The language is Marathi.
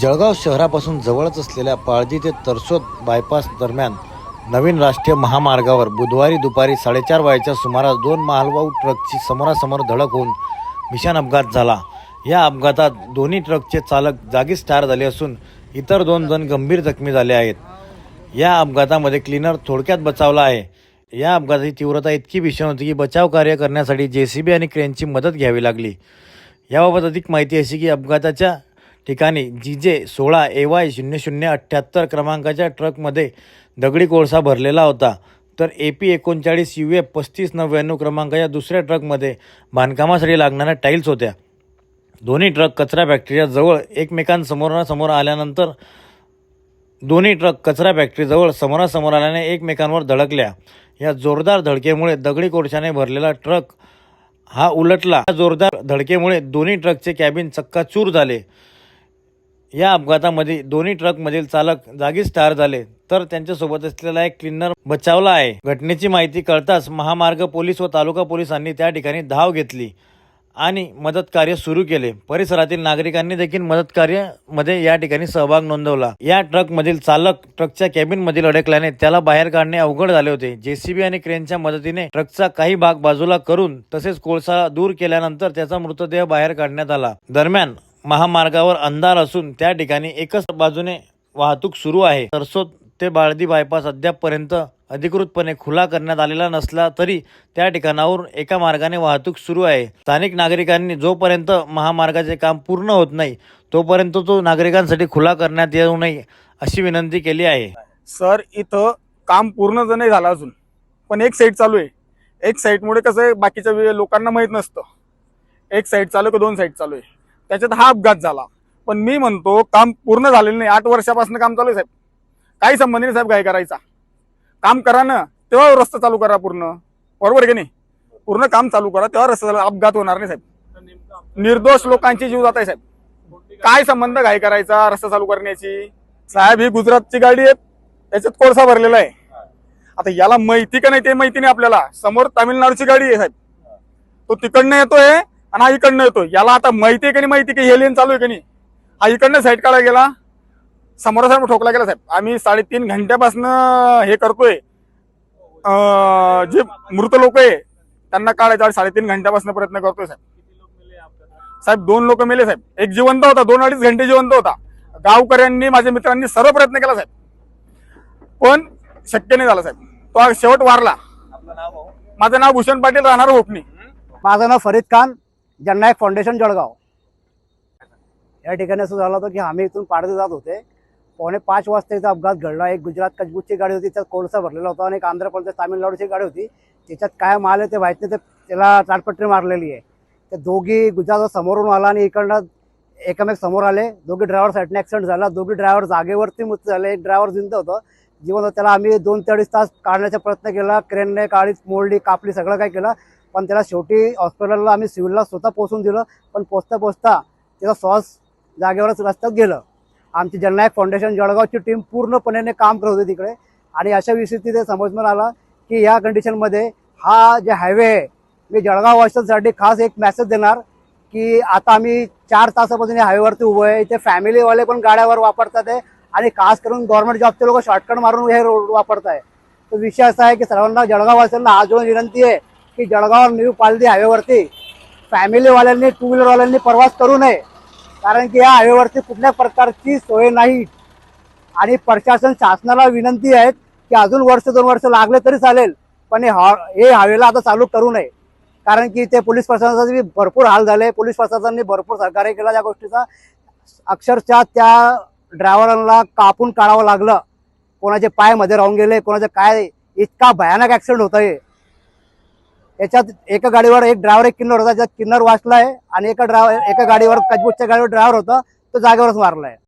जळगाव शहरापासून जवळच असलेल्या पाळजी ते तरसोद बायपास दरम्यान नवीन राष्ट्रीय महामार्गावर बुधवारी दुपारी साडेचार वाजेच्या सुमारास दोन मालवाहू ट्रकची समोरासमोर धडक होऊन भीषण अपघात झाला. या अपघातात दोन्ही ट्रकचे चालक जागीच ठार झाले असून इतर दोन जण गंभीर जखमी झाले आहेत. या अपघातामध्ये क्लीनर थोडक्यात बचावला आहे. या अपघाताची तीव्रता इतकी भीषण होती की बचाव कार्य करण्यासाठी जे सी बी आणि क्रेनची मदत घ्यावी लागली. याबाबत अधिक माहिती अशी की अपघाताच्या ठिकाणी जी जे सोळा ए वाय शून्य शून्य अठ्ठ्याहत्तर क्रमांकाच्या ट्रकमध्ये दगडी कोळसा भरलेला होता. तर ए पी एकोणचाळीस यू ए पस्तीस नव्याण्णव क्रमांकाच्या दुसऱ्या ट्रकमध्ये बांधकामासाठी लागणाऱ्या टाईल्स होत्या. दोन्ही ट्रक कचरा फॅक्टरीच्या एकमेकांसमोरासमोर आल्यानंतर दोन्ही ट्रक कचरा फॅक्टरीजवळ समोरासमोर आल्याने एकमेकांवर धडकल्या. या जोरदार धडकेमुळे दगडी कोळशाने भरलेला ट्रक हा उलटला. या जोरदार धडकेमुळे दोन्ही ट्रकचे कॅबिन चक्काचूर झाले. या अपघातामध्ये दोन्ही ट्रकमधील चालक जागीच ठार झाले. तर त्यांच्यासोबत असलेला एक क्लिनर बचावला आहे. घटनेची माहिती कळताच महामार्ग पोलीस व तालुका पोलिसांनी त्या ठिकाणी धाव घेतली आणि मदत कार्य सुरू केले. परिसरातील नागरिकांनी देखील मदत कार्यामध्ये या ठिकाणी सहभाग नोंदवला. या ट्रकमधील चालक ट्रकच्या कॅबिनमधील अडकल्याने त्याला बाहेर काढणे अवघड झाले होते. जेसीबी आणि क्रेनच्या मदतीने ट्रकचा काही भाग बाजूला करून तसेच कोळसा दूर केल्यानंतर त्याचा मृतदेह बाहेर काढण्यात आला. दरम्यान महामार्गावर अंधार असून त्या ठिकाणी एकच बाजूने वाहतूक सुरू आहे. सरसोद ते बाळदी बायपास अद्यापपर्यंत अधिकृतपणे खुला करण्यात आलेला नसला तरी त्या ठिकाणावरून एका मार्गाने वाहतूक सुरू आहे. स्थानिक नागरिकांनी जोपर्यंत महामार्गाचे काम पूर्ण होत नाही तोपर्यंत तो नागरिकांसाठी खुला करण्यात येऊ नये अशी विनंती केली आहे. सर इथं काम पूर्ण तर नाही झालं अजून पण एक साईड चालू आहे. एक साईडमुळे कसं आहे बाकीच्या लोकांना माहीत नसतं. एक साईड चालू का दोन साईड चालू आहे? त्याच्यात हा अपघात झाला. पण मी म्हणतो काम पूर्ण झालेलं नाही. आठ वर्षापासून काम चालू आहे. साहेब काही संबंध नाही साहेब काय करायचा. काम करा ना तेव्हा रस्ता चालू करा पूर्ण. बरोबर आहे की नाही? पूर्ण काम चालू करा तेव्हा रस्ता चालू अपघात होणार नाही साहेब. निर्दोष लोकांचे जीव जात आहे साहेब. काय संबंध घाई करायचा रस्ता चालू करण्याची? साहेब ही गुजरातची गाडी आहे. त्याच्यात कोळसा भरलेला आहे. आता याला माहिती का नाही ते माहिती नाही आपल्याला. समोर तामिळनाडूची गाडी आहे साहेब. तो तिकडनं येतोय आणि हा इकडनं येतोय. याला आता माहिती आहे का नाही माहिती की हे लेन चालू आहे का नाही? हा इकडनं साईड काढा गेला. समोरासमोर ठोकला गेला साहेब. आम्ही साडेतीन घंट्यापासून हे करतोय. जे मृत लोक आहे त्यांना काढायचा. आणि साडेतीन घंट्यापासून प्रयत्न करतोय साहेब. साहेब दोन लोक मेले साहेब. एक जिवंत होता. दोन अडीच घंटे जिवंत होता. गावकऱ्यांनी माझ्या मित्रांनी सर्व प्रयत्न केला साहेब. पण शक्य नाही झालं साहेब. तो आज शेवट वारला. माझं नाव भूषण पाटील राहणार होपणी माझं नाव फरीद खान. जननायक फाउंडेशन जळगाव. या ठिकाणी असं झालं होतं की आम्ही इथून पाडते जात होते. पावणे पाच वाजता इथं अपघात घडला. एक गुजरात कचबूजची गाडी होती त्यात कोळसा भरलेला होता आणि एक आंध्र प्रदेश तामिळनाडूची गाडी होती. त्याच्यात काय माल आहे ते माहीत नाही ते त्याला चाटपट्टी मारलेली आहे. ते दोघी गुजरात समोरून आला आणि इकडनं एकमेक समोर आले. दोघी ड्रायव्हर साईडने ॲक्सिडेंट झाला. दोघी ड्रायव्हर जागेवरती मृत्यू झाले. एक ड्रायव्हर जिंद होतं. जीवन त्याला आम्ही दोन ते अडीच तास काढण्याचा प्रयत्न केला. क्रेनने काळीच मोडली कापली सगळं काय केलं. पण त्याला शेवटी हॉस्पिटलला आम्ही सिव्हिलला स्वतः पोहोचून दिलं पण पोचता पोचता त्याचा श्वास जागेवरच रस्त्यात गेलं. आमची जननायक फाउंडेशन जळगावची टीम पूर्णपणे काम करत होती तिकडे. आणि अशा विषयी तिथे समजण्यात आला की या कंडिशनमध्ये हा जे हायवे आहे मी जळगाव वाशांसाठी खास एक मेसेज देणार की आता आम्ही चार तासापासून या हायवेवरती उभं आहे. इथे फॅमिलीवाले पण गाड्यावर वापरतात आहे. आणि खास करून गव्हर्नमेंट जॉबचे लोक शॉर्टकट मारून हे रोड वापरत आहे तर विषय असा आहे की सर्वांना जळगाव वाशांना जोडून विनंती आहे की जळगाव न्यू पालदी हायवेवरती फॅमिलीवाल्यांनी टू व्हीलरवाल्यांनी प्रवास करू नये. कारण की या हायवेवरती कुठल्या प्रकारची सोय नाही. आणि प्रशासन शासनाला विनंती आहे की अजून वर्ष दोन वर्ष लागले तरी चालेल पण हे हे हायवेला आता चालू करू नये. कारण की ते पोलीस प्रशासनाचे भरपूर हाल झाले. पोलीस प्रशासनाने भरपूर सहकार्य केला त्या गोष्टीचा. अक्षरशः त्या ड्रायव्हरांना कापून काढावं लागलं. कोणाचे पायमध्ये राहून गेले कोणाचे काय इतका भयानक ॲक्सिडेंट होत आहे याच्यात एका गाडीवर एक ड्रायव्हर एक किन्नर होता. ज्यात किन्नर वाचलाय आणि एका ड्रायव्हर एका गाडीवर कजबूजच्या गाडीवर ड्रायव्हर होता. तो जागेवरच मारलाय.